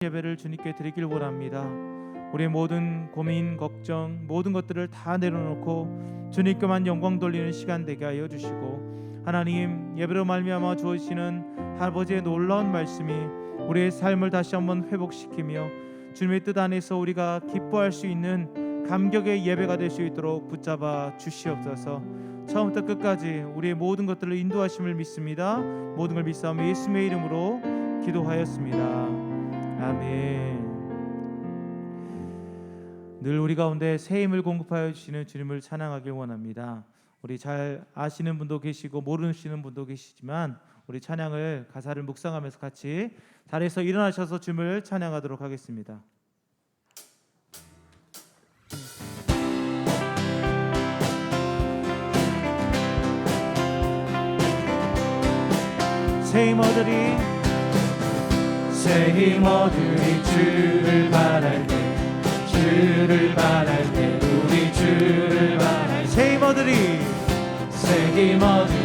예배를 주님께 드리길 원합니다. 우리의 모든 고민, 걱정, 모든 것들을 다 내려놓고 주님께만 영광 돌리는 시간 되게 하여 주시고 하나님 예배로 말미암아 주시는 아버지의 놀라운 말씀이 우리의 삶을 다시 한번 회복시키며 주님의 뜻 안에서 우리가 기뻐할 수 있는 감격의 예배가 될 수 있도록 붙잡아 주시옵소서. 처음부터 끝까지 우리의 모든 것들을 인도하심을 믿습니다. 모든 걸 믿사오며 예수님의 이름으로 기도하였습니다. 아멘. 늘 우리 가운데 새 힘을 공급하여 주시는 주님을 찬양하길 원합니다. 우리 잘 아시는 분도 계시고 모르시는 분도 계시지만 우리 찬양을 가사를 묵상하면서 같이 자리에서 일어나셔서 주님을 찬양하도록 하겠습니다. 새 힘어들이 새 힘어들이 주를 바랄 때 주를 바랄 때 우리 주를 바랄 새 힘어들이 새 힘어들이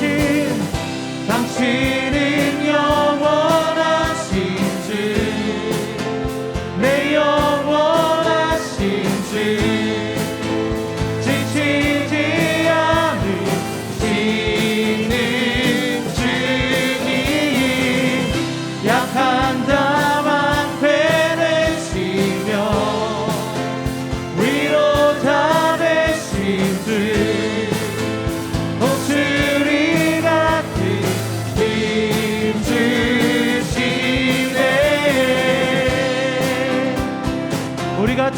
영원하신 당신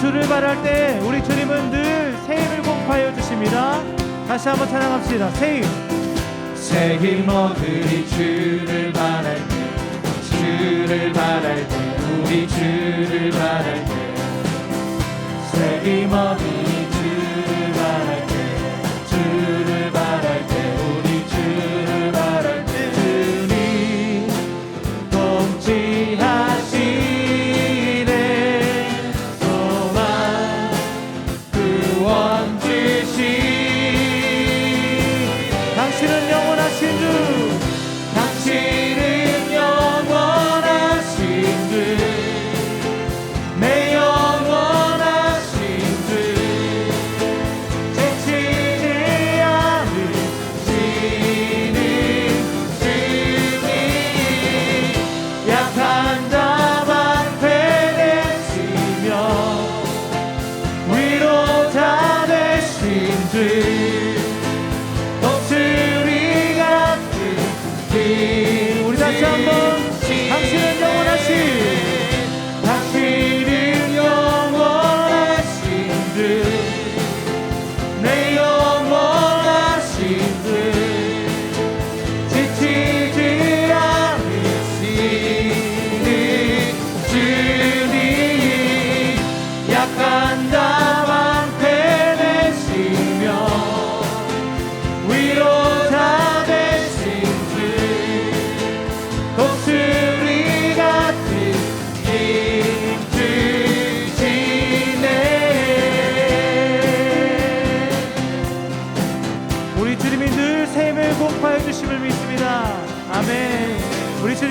주를 바랄 때 우리 주님은 늘 새 힘을 공급하여 주십니다. 다시 한번 찬양합시다. 새 힘. 새 힘어들이 주를 바랄 때 주를 바랄 때 우리 주를 바랄 때 새 힘어들이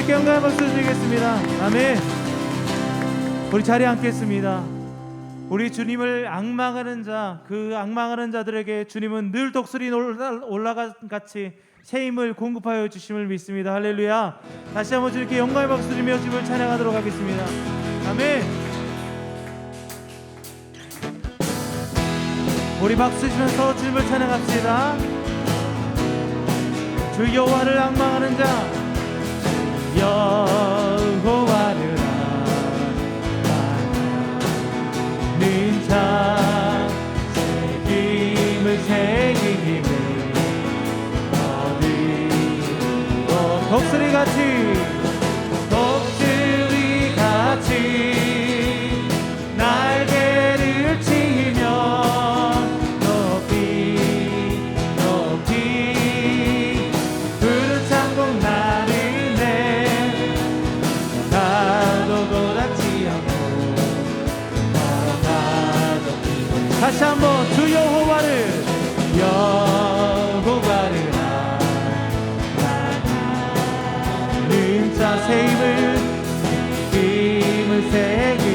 주님께 영광의 박수 드리겠습니다. 아멘. 우리 자리에 앉겠습니다. 우리 주님을 악망하는 자, 그 악망하는 자들에게 주님은 늘 독수리 올라- 올라간 같이 새 힘을 공급하여 주심을 믿습니다. 할렐루야. 다시 한번 주님께 영광의 박수 드리며 주님을 찬양하도록 하겠습니다. 아멘. 우리 박수 치면서 주님을 찬양합시다. 주 여호와를 악망하는 자 여 새기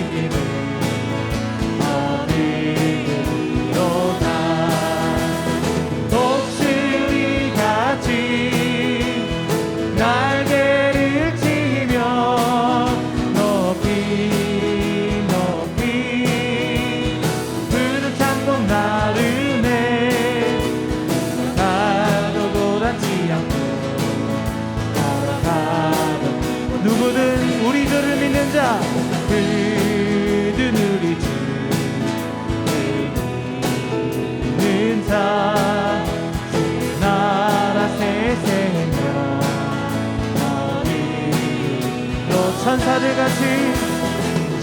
천사들 같이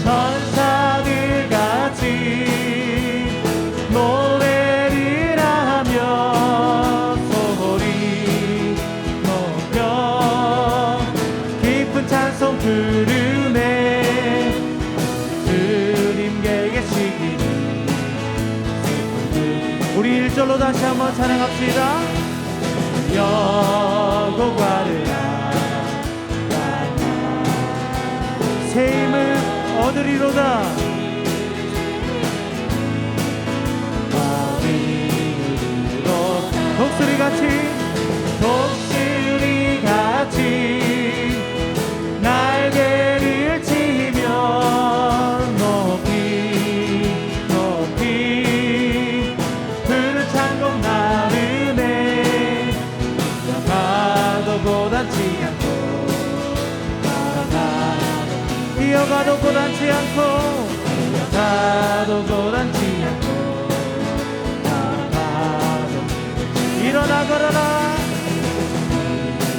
천사들 같이 노래를 하며 소리 높여 깊은 찬송 부르네 주님께 계시기를 우리 일절로 다시 한번 찬양합시다. 여호와를 새 힘을 얻으리로다. 독수리 같이 독 고단치 않고 뛰어가도 고단치 않고 걸어가도 일어나 걸어라.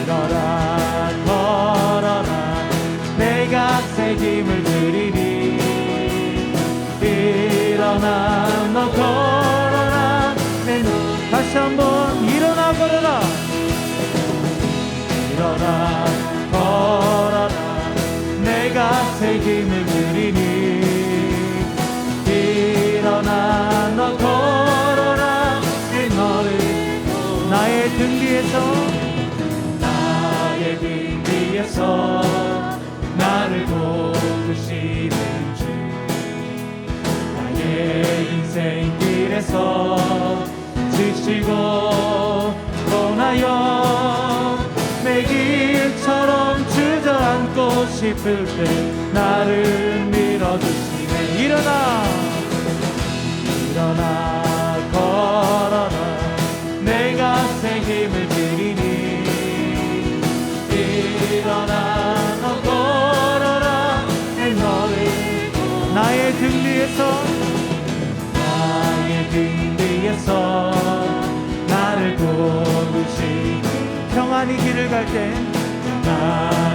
일어나 걸어라. 내가 새 힘을 드리니 일어나 너 걸어라. 내 눈 다시 한번 일어나 걸어라. 일어나 걸어라. 내가 새 힘을 싶을 때 나를 밀어주시네. 일어나. 일어나 걸어라. 내가 새 힘을 드리니. 일어나 너 걸어라. 내 너를 나의 등 뒤에서. 나의 등 뒤에서. 나를 도우시 평안히 길을 갈때 평안히 길을 갈때 보이지 않아도 지치고 겁나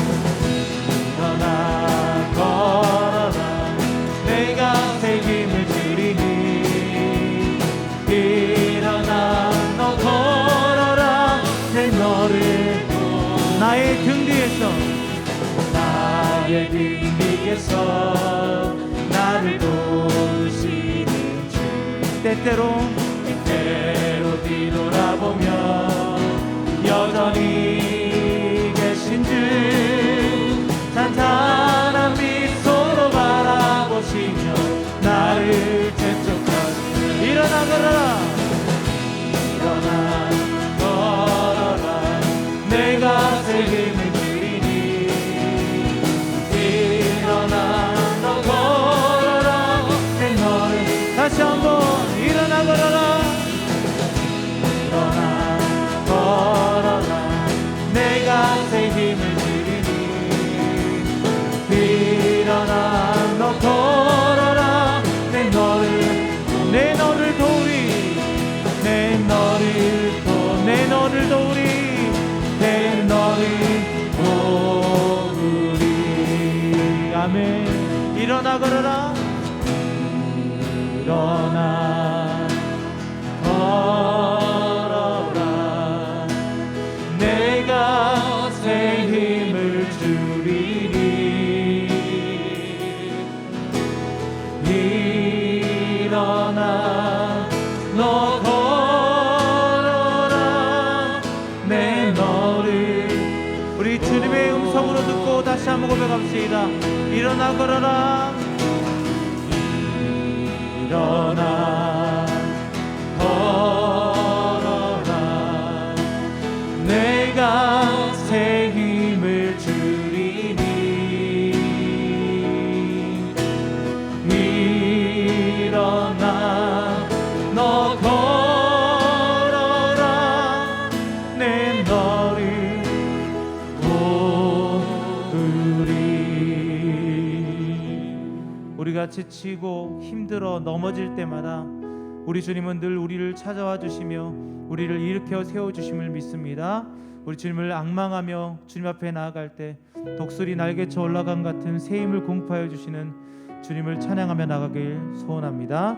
나의 등 뒤에서 나를 도우시는 주. 때때로 다시 한번 일어나 걸어라. 일어나 걸어라. 내가 새 힘을 드리니. 일어나 너 걸어라. 내 너를 내 너를 도우리. 내 너를 도내 너를 도우리. 내 너를 도우리. 아멘. 일어나 걸어라 일어나. 걸어라. 내가 새 힘을 주리니. 일어나. 너 걸어라. 내 너를. 우리 주님의 음성으로 듣고 다시 한번 고백합시다. 일어나 걸어라. 일어나 우리가 지치고 힘들어 넘어질 때마다 우리 주님은 늘 우리를 찾아와 주시며 우리를 일으켜 세워 주심을 믿습니다. 우리 주님을 악망하며 주님 앞에 나아갈 때 독수리 날개쳐 올라간 같은 새 힘을 공포하여 주시는 주님을 찬양하며 나가길 소원합니다.